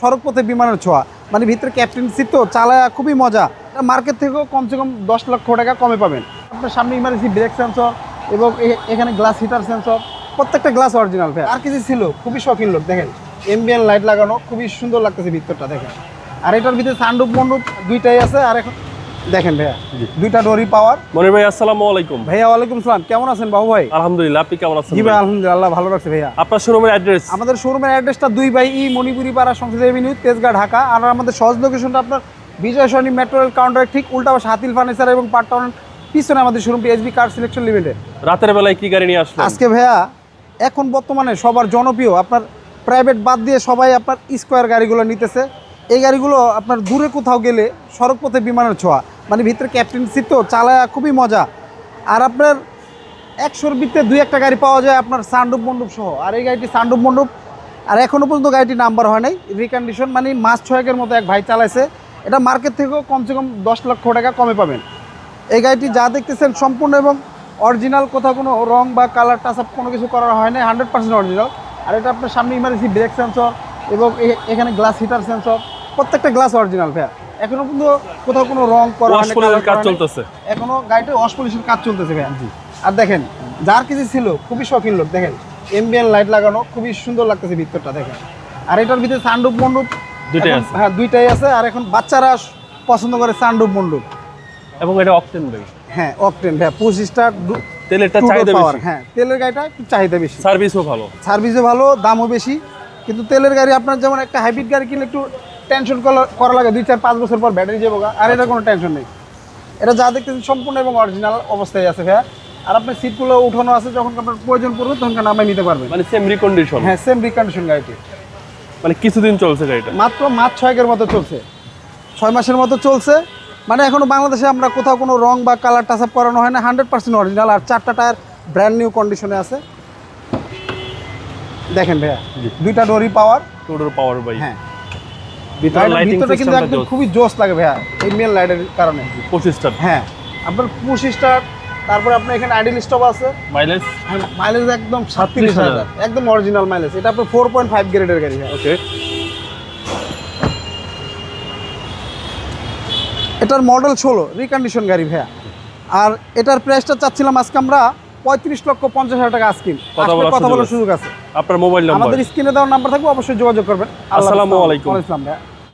সড়ক পথে বিমানের ছোঁয়া। মানে ভিতরে ক্যাপ্টেন সিট তো চালা খুবই মজা। মার্কেট থেকেও কমসে কম দশ লক্ষ টাকা কমে পাবেন। আপনার সামনে ইমার্জেন্সি ব্রেক সেন্সর এবং এখানে গ্লাস হিটার সেন্সর প্রত্যেকটা গ্লাস অরিজিনাল আর কিছু ছিল, খুবই শখিন লোক, দেখেন। এমবিএন লাইট লাগানো, খুবই সুন্দর লাগতেছে ভিতরটা, দেখেন। আর এটার ভিতরে সানরুপ মন্ডুপ দুইটাই আছে, আর এখন দেখেন ভাইয়া দুইটা ডোরি পাওয়ার মনির ভাই আসসালামু আলাইকুম। ভাইয়া ওয়ালাইকুম সালাম। কেমন আছেন বাবু ভাই? আলহামদুলিল্লাহ আপনি কেমন আছেন জি ভাই? ভাই? আলহামদুলিল্লাহ ভালো রাখছে ভাইয়া। আপনার শোরুমের অ্যাড্রেস আমাদের শোরুমের অ্যাড্রেসটা দুই বাই ই মণিপুরি পাড়া সংসদ এভিনিউ তেজগাঁ ঢাকা। আর আমাদের সহজ লোকেশনটা আপনার বিজয় সরণি মেট্রো রেল কাউন্টারের ঠিক উল্টা পাশে হাতিল ফার্নিচার এবং পার্ট টাউন পিছনে আমাদের শোরুমটি এসবি কার সিলেকশন লিমিটেড রাতের বেলায় কি গাড়ি নিয়ে আসলেন? আজকে ভাইয়া এখন বর্তমানে সবার জনপ্রিয় আপনার প্রাইভেট বাদ দিয়ে সবাই আপনার স্কোয়ার গাড়িগুলো নিতেছে। এই গাড়িগুলো আপনার দূরে কোথাও গেলে সড়কপথে বিমানের ছোঁয়া। মানে ভিতরে ক্যাপ্টেন সিট তো, চালায়া খুবই মজা। আর আপনার একশোর ভিতরে দুই একটা গাড়ি পাওয়া যায় আপনার সান্ডুপ মণ্ডপ সহ। আর এই গাড়িটি সান্ডুপ মণ্ডপ আর এখনও পর্যন্ত গাড়িটি নাম্বার হয় নাই। রিকন্ডিশন মানে মাস ছয়েকের মতো এক ভাই চালাইছে। এটা মার্কেট থেকেও কমসে কম দশ লক্ষ টাকা কমে পাবেন। এই গাড়িটি যা দেখতেছেন সম্পূর্ণ এবং অরিজিনাল কোথাও কোনো রং বা কালার টাচ আপ কোনো কিছু করা হয় না হান্ড্রেড পার্সেন্ট অরিজিনাল আর এটা আপনার সামনে ইমার্জেন্সি ব্রেক সেন্সর এবং এখানে গ্লাস হিটার সেন্সর প্রত্যেকটা গ্লাস অরিজিনাল ভাইয়া। এখনও কিন্তু কোথাও কোনো রং করা কাজ চলতেছে। এখনও গাড়িতে ওয়াশ পলিশের কাজ চলতেছে ভাইয়া। আর দেখেন যার কিছু ছিল খুবই শখিন লোক দেখেন। এমবিএন লাইট লাগানো খুবই সুন্দর লাগতেছে ভিতরটা দেখেন। আর এটার ভিতরে সানরুপ মন্ডপ দুইটাই আছে। হ্যাঁ দুইটাই আছে। আর এখন বাচ্চারা পছন্দ করে সানরুপ মন্ডপ এবং এটা অকটেন ভাই হ্যাঁ অকটেন ভাইয়া পঁচিশটা তেলেরটা চাহিদা বেশি। হ্যাঁ তেলের গাড়িটা একটু চাহিদা বেশি। সার্ভিসও ভালো। সার্ভিসও ভালো দামও বেশি। কিন্তু তেলের গাড়ি আপনার যেমন একটা হাইব্রিড গাড়ি কিনলে একটু টেনশন করা লাগে দুই চার পাঁচ বছর পর ব্যাটারি যাব আর এটা কোনো টেনশন নেই। এটা যা দেখতেছেন সম্পূর্ণ এবং অরিজিনাল অবস্থায় আছে ভাইয়া। আর আপনার সিটগুলো উঠানো আছে যখন আপনার প্রয়োজন পড়বে তখন নামাই নিতে পারবেন। মানে সেম রিকন্ডিশন হ্যাঁ সেম রিকন্ডিশন গাড়িটি। মানে কিছুদিন চলছে গাড়িটা? মাত্র মাস ছয়েকের মতো চলছে। ছয় মাসের মতো চলছে। মানে এখনও বাংলাদেশে আমরা কোথাও কোনো রং বা কালার টাচ আপ করানো হয় না। হান্ড্রেড পার্সেন্ট অরিজিনাল আর চারটা টায়ার ব্র্যান্ড নিউ কন্ডিশনে আছে। দেখেন ভাইয়া দুইটা ডোরি পাওয়ার টোটোর পাওয়ার বাই হ্যাঁ। ভিতরে লাইটিং কিন্তু একদম খুবই জোস লাগে ভাইয়া এই মেল লাইটের কারণে। হ্যাঁ আপনার স্টার তারপরে আপনার এখানে আইডিল স্টপ আছে। মাইলেজ মাইলেজ একদম একদম অরিজিনাল মাইলেজ এটা আপনার ফোর পয়েন্ট ফাইভ গ্রেডের গাড়ি হ্যাঁ ওকে এটার মডেল ষোলো রিকন্ডিশন গাড়ি ভাইয়া। আর এটার প্রাইসটা চাচ্ছিলাম আজকে আমরা পঁয়ত্রিশ লক্ষ পঞ্চাশ হাজার টাকা আজকিন কথা বলার সুযোগ আছে। আপনার মোবাইল নাম্বার আমাদের স্ক্রিনে দেওয়ার নাম্বার থাকবে অবশ্যই যোগাযোগ করবেন। আসসালামাইকুম আসসালামু আলাইকুম। আসসালাম ভাইয়া।